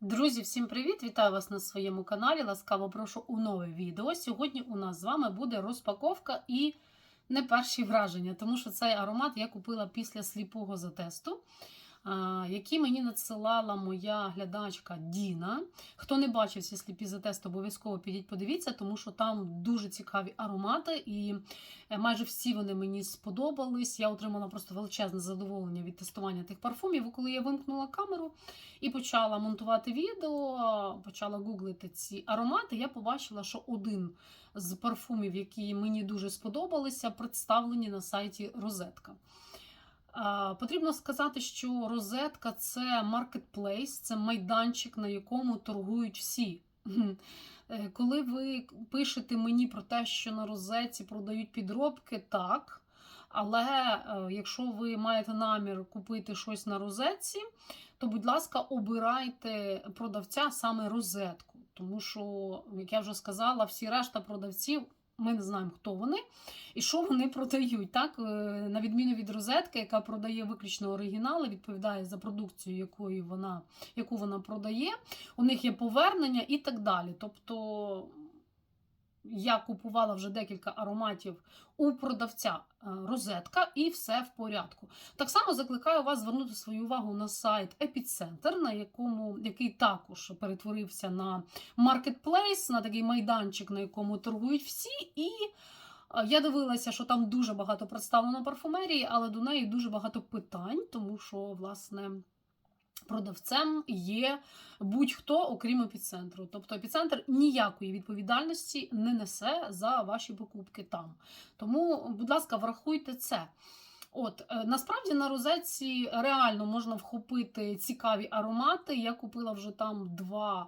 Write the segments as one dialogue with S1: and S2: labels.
S1: Друзі, всім привіт! Вітаю вас на своєму каналі. Ласкаво прошу у нове відео. Сьогодні у нас з вами буде розпаковка і не перші враження, тому що цей аромат я купила після сліпого затесту, а, який мені надсилала моя глядачка Діна. Хто не бачив ці сліпі затести, обов'язково підіть, подивіться, тому що там дуже цікаві аромати, і е, майже всі вони мені сподобались. Я отримала просто величезне задоволення від тестування тих парфумів. Коли я вимкнула камеру і почала монтувати відео, почала гуглити ці аромати, я побачила, що один з парфумів, які мені дуже сподобалися, представлені на сайті Розетка. А, Потрібно сказати, що розетка це маркетплейс, це майданчик, на якому торгують всі. Е, Коли ви пишете мені про те, що на розетці продають підробки, так. Але е, якщо ви маєте намір купити щось на розетці, то, будь ласка, обирайте продавця саме розетку. Тому що, як я вже сказала, всі решта продавців. Ми не знаємо, хто вони і що вони продають. Так? Е, На відміну від розетки, яка продає виключно оригінали, відповідає за продукцію, якої вона, яку вона продає, у них є повернення і так далі. Тобто я купувала вже декілька ароматів у продавця е, розетка, і все в порядку. Так само закликаю вас звернути свою увагу на сайт Епіцентр, на якому який також перетворився на маркетплейс, на такий майданчик, на якому торгують всі. І е, я дивилася, що там дуже багато представлено парфумерії, але до неї дуже багато питань, тому що, власне. Продавцем є будь-хто, окрім епіцентру. Тобто епіцентр ніякої відповідальності не несе за ваші покупки там. Тому, будь ласка, врахуйте це. От, е, насправді на розетці реально можна вхопити цікаві аромати. Я купила вже там два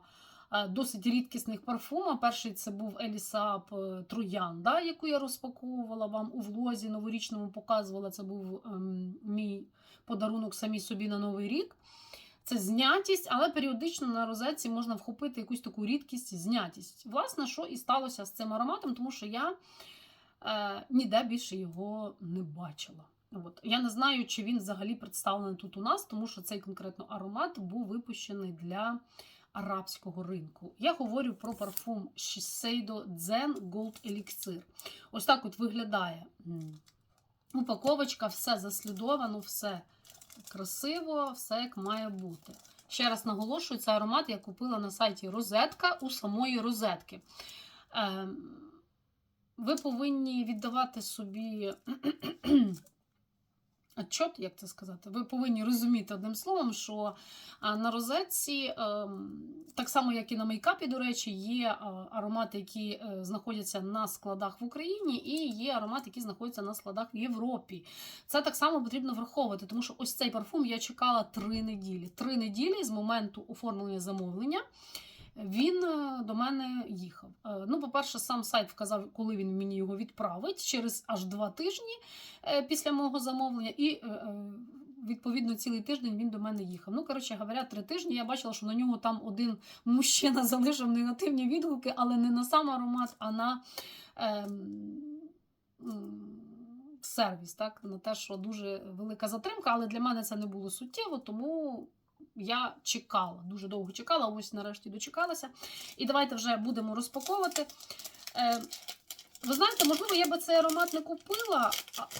S1: е, досить рідкісних парфума. Перший це був Елісап Троянда, яку я розпаковувала вам у влозі новорічному показувала. Це був ем, мій подарунок самі собі на Новий рік. Це знятість, але періодично на розетці можна вхопити якусь таку рідкість, знятість. Власне, що і сталося з цим ароматом, тому що я е, ніде більше його не бачила. От. Я не знаю, чи він взагалі представлений тут у нас, тому що цей конкретно аромат був випущений для арабського ринку. Я говорю про парфум Shiseido Zen Gold Elixir. Ось так от виглядає упаковочка, все заслідовано, все красиво, все як має бути. Ще раз наголошую, цей аромат я купила на сайті Розетка у самої розетки. Е, ви повинні віддавати собі отчет, як це сказати, ви повинні розуміти одним словом, що на розетці, так само, як і на мейкапі, до речі, є аромати, які е, знаходяться на складах в Україні, і є аромати, які знаходяться на складах в Європі. Це так само потрібно враховувати, тому що ось цей парфум я чекала три неділі. Три неділі з моменту оформлення замовлення. Він е, до мене їхав. Е, Ну, по-перше, сам сайт вказав, коли він мені його відправить через аж два тижні е, після мого замовлення, і відповідно цілий тиждень він до мене їхав. Ну, коротше говоря, три тижні я бачила, що на нього там один мужчина залишив негативні відгуки, але не на сам аромат, а на. Е, Сервіс, так, на те, що дуже велика затримка, але для мене це не було суттєво, тому я чекала, дуже довго чекала, ось нарешті дочекалася. І давайте вже будемо розпаковувати. Е, ви знаєте, можливо, я би цей аромат не купила,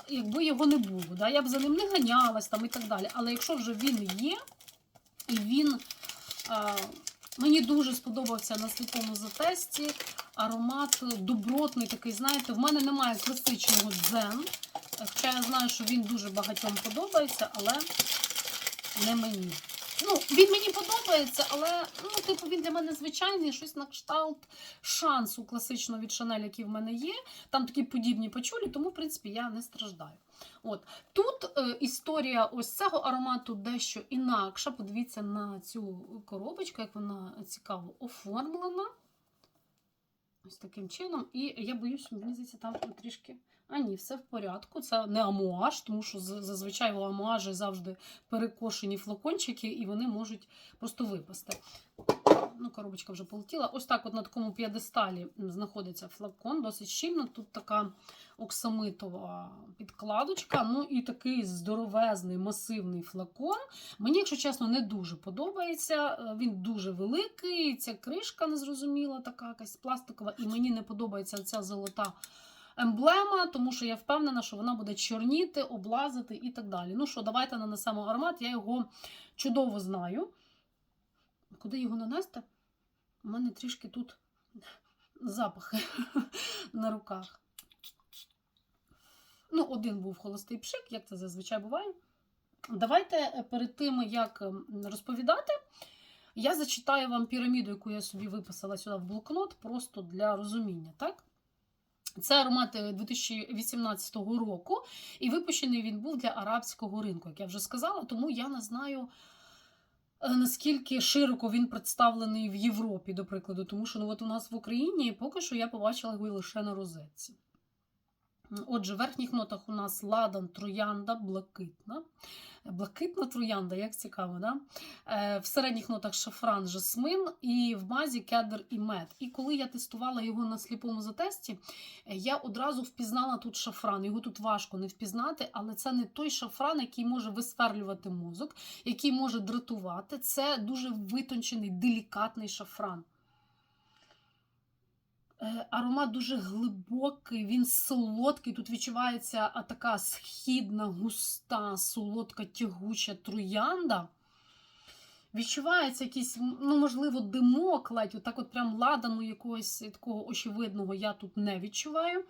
S1: якби його не було. Да? Я б за ним не ганялась там і так далі. Але якщо вже він є, і він е, мені дуже сподобався на сліпому затесті, аромат добротний такий, знаєте, в мене немає класичного дзен. Хоча я знаю, що він дуже багатьом подобається, але не мені. Ну, Він мені подобається, але ну, типу, він для мене звичайний, щось на кшталт шансу класичного від Шанель, який в мене є. Там такі подібні пачулі, тому, в принципі, я не страждаю. От. Тут е, історія ось цього аромату дещо інакша. Подивіться на цю коробочку, як вона цікаво оформлена. Ось таким чином. І я боюсь, мені здається, там трішки. А ні, все в порядку. Це не амуаж, тому що зазвичай у амуажі завжди перекошені флакончики, і вони можуть просто випасти. Ну, коробочка вже полетіла. Ось так от на такому п'єдесталі знаходиться флакон, досить щільно. Тут така оксамитова підкладочка. Ну і такий здоровезний, масивний флакон. Мені, якщо чесно, не дуже подобається. Е, Він дуже великий, ця кришка незрозуміла, така якась пластикова, і мені не подобається ця золота. Емблема, тому що я впевнена, що вона буде чорніти, облазити і так далі. Ну що, давайте нанесемо аромат. Я його чудово знаю. Куди його нанести? У мене трішки тут запахи на руках. Ну, один був холостий пшик, як це зазвичай буває. Давайте е, перед тим, як ем, розповідати, я зачитаю вам піраміду, яку я собі виписала сюди в блокнот, просто для розуміння, так? Це аромат е, 2018 року, і випущений він був для арабського ринку, як я вже сказала, тому я не знаю. Е, Наскільки широко він представлений в Європі, до прикладу, тому що ну, от у нас в Україні поки що я побачила його лише на розетці. Отже, в верхніх нотах у нас ладан, троянда, блакитна. Блакитна троянда, як цікаво, да? Е, в середніх нотах шафран, жасмин і в базі кедр і мед. І коли я тестувала його на сліпому затесті, е, я одразу впізнала тут шафран. Його тут важко не впізнати, але це не той шафран, який може висверлювати мозок, який може дратувати. Це дуже витончений, делікатний шафран. Е, Аромат дуже глибокий, він солодкий. Тут відчувається така східна, густа, солодка, тягуча троянда. Відчувається якийсь, ну, можливо, димок, ледь, отак от прям ладану якогось такого очевидного я тут не відчуваю.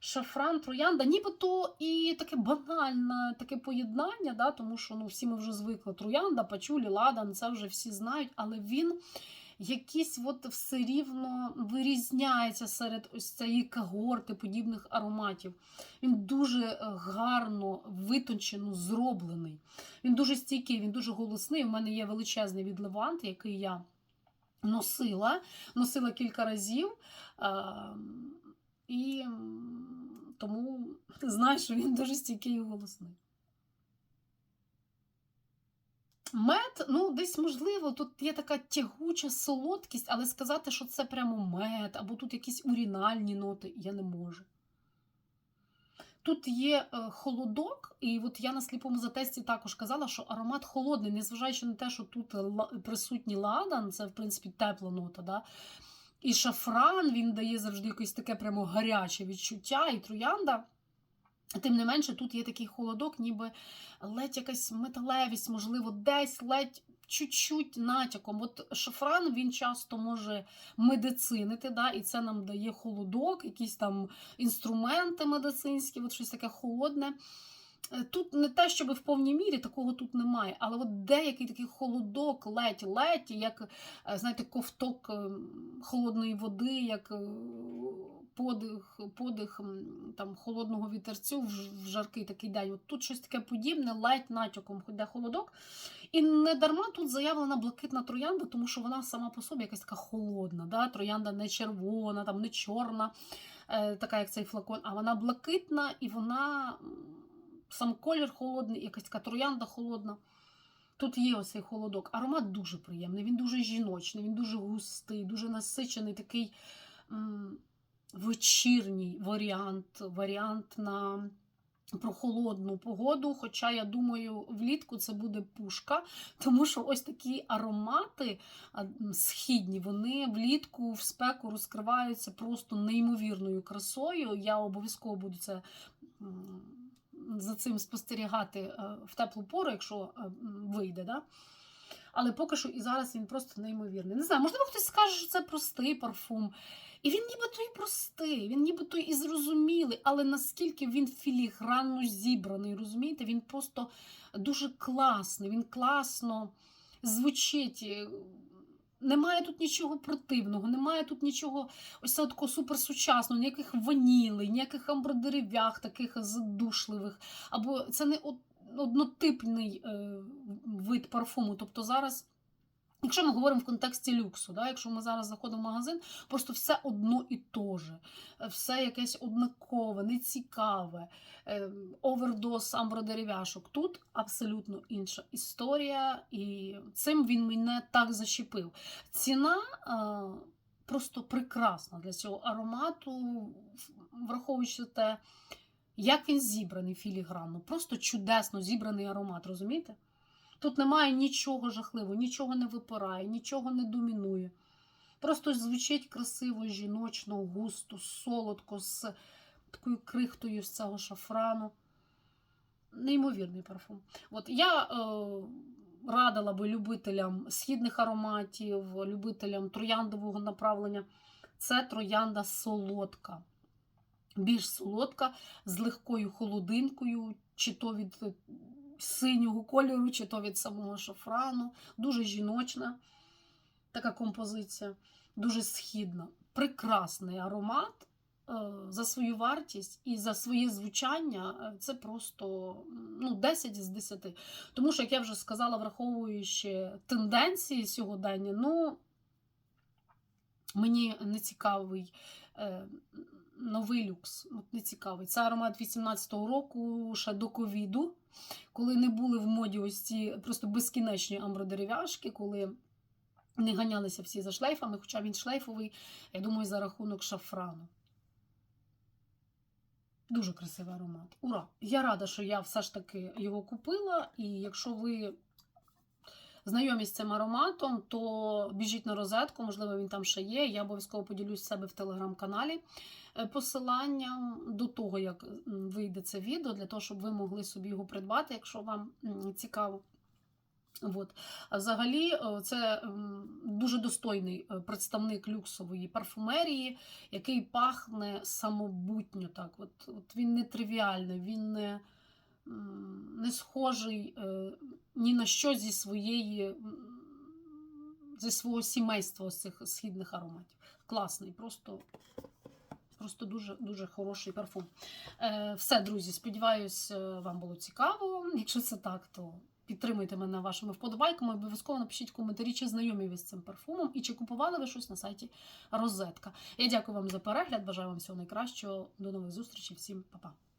S1: Шафран, троянда, нібито і таке банальне таке поєднання, да, тому що ну, всі ми вже звикли. Троянда, пачулі, ладан, це вже всі знають, але він якийсь от все рівно вирізняється серед ось цієї когорти подібних ароматів. Він дуже е, гарно, витончено зроблений. Він дуже стійкий, він дуже голосний. У мене є величезний від Левант, який я носила, носила кілька разів. І тому знаю, що він дуже стійкий і голосний. Мед, ну, десь можливо, тут є така тягуча солодкість, але сказати, що це прямо мед, або тут якісь урінальні ноти, я не можу. Тут є е, холодок, і от я на сліпому затесті також казала, що аромат холодний, незважаючи на те, що тут присутній ладан, це в принципі тепла нота. Да? І шафран він дає завжди якесь таке прямо гаряче відчуття, і троянда. Тим не менше, тут є такий холодок, ніби ледь якась металевість, можливо, десь ледь чуть-чуть натяком. От шафран він часто може медицинити, да, і це нам дає холодок, якісь там інструменти медицинські, от щось таке холодне. Е, Тут не те, щоб в повній мірі такого тут немає, але от деякий такий холодок, ледь-ледь, як е, знаєте, ковток е, холодної води, як е, подих, подих там, холодного вітерцю в жаркий такий день. От тут щось таке подібне, ледь натяком йде холодок. І не дарма тут заявлена блакитна троянда, тому що вона сама по собі якась така холодна. Да? Троянда не червона, там не чорна, е, така як цей флакон, а вона блакитна і вона сам колір холодний, якась така троянда холодна. Тут є ось цей холодок. Аромат дуже приємний, він дуже жіночний, він дуже густий, дуже насичений, такий вечірній варіант, варіант на прохолодну погоду. Хоча, я думаю, влітку це буде пушка, тому що ось такі аромати східні, вони влітку в спеку розкриваються просто неймовірною красою. Я обов'язково буду це. За цим спостерігати е, в теплу пору, якщо е, вийде. Да? Але поки що і зараз він просто неймовірний. Не знаю, можливо, хтось скаже, що це простий парфум. І він нібито і простий, він нібито і зрозумілий, але наскільки він філігранно зібраний, розумієте, він просто дуже класний, він класно звучить. е, Немає тут нічого противного, немає тут нічого ось такого суперсучасного, ніяких ванілей, ніяких амбродерев'ях таких задушливих. Або це не однотипний е, вид парфуму. Тобто зараз Якщо ми говоримо в контексті люксу, да, якщо ми зараз заходимо в магазин, просто все одно і то же, все якесь однакове, нецікаве, е, овердоз амбродерев'яшок. Тут абсолютно інша історія, і цим він мене так зачепив. Ціна е, просто прекрасна для цього аромату, враховуючи те, як він зібраний філігранно. Просто чудесно зібраний аромат, розумієте? Тут немає нічого жахливого, нічого не випирає, нічого не домінує. Просто звучить красиво, жіночно, густо, солодко, з такою крихтою з цього шафрану. Неймовірний парфум. От я е, радила би любителям східних ароматів, любителям трояндового направлення. Це троянда солодка. Більш солодка, з легкою холодинкою, чи то від синього кольору, чи то від самого шафрану. Дуже жіночна така композиція, дуже східна. Прекрасний аромат е, за свою вартість і за своє звучання. е, Це просто ну, 10 з 10. Тому що, як я вже сказала, враховуючи тенденції сьогодення, ну мені не цікавий. Новий люкс, от не цікавий. Це аромат 18-го року, ще до ковіду, коли не були в моді ось ці просто безкінечні амбродерев'яшки, коли не ганялися всі за шлейфами, хоча він шлейфовий, я думаю, за рахунок шафрану. Дуже красивий аромат. Ура! Я рада, що я все ж таки його купила. І якщо ви знайомі з цим ароматом, то біжіть на розетку, можливо, він там ще є. Я обов'язково поділюсь себе в телеграм-каналі е, посиланням до того, як вийде це відео, для того, щоб ви могли собі його придбати, якщо вам цікаво. От. А взагалі, е, це дуже достойний е, представник люксової парфумерії, який пахне самобутньо. Так. От, от Він не тривіальний, він не, не схожий е, ні на що зі своєї. Зі свого сімейства цих східних ароматів. Класний, просто, просто дуже, дуже хороший парфум. Е, все, друзі, сподіваюсь, е, вам було цікаво. Якщо це так, то підтримуйте мене вашими вподобайками. Обов'язково напишіть коментарі, чи знайомі ви з цим парфумом і чи купували ви щось на сайті Розетка. Я дякую вам за перегляд. Бажаю вам всього найкращого. До нових зустрічей. Всім па-па.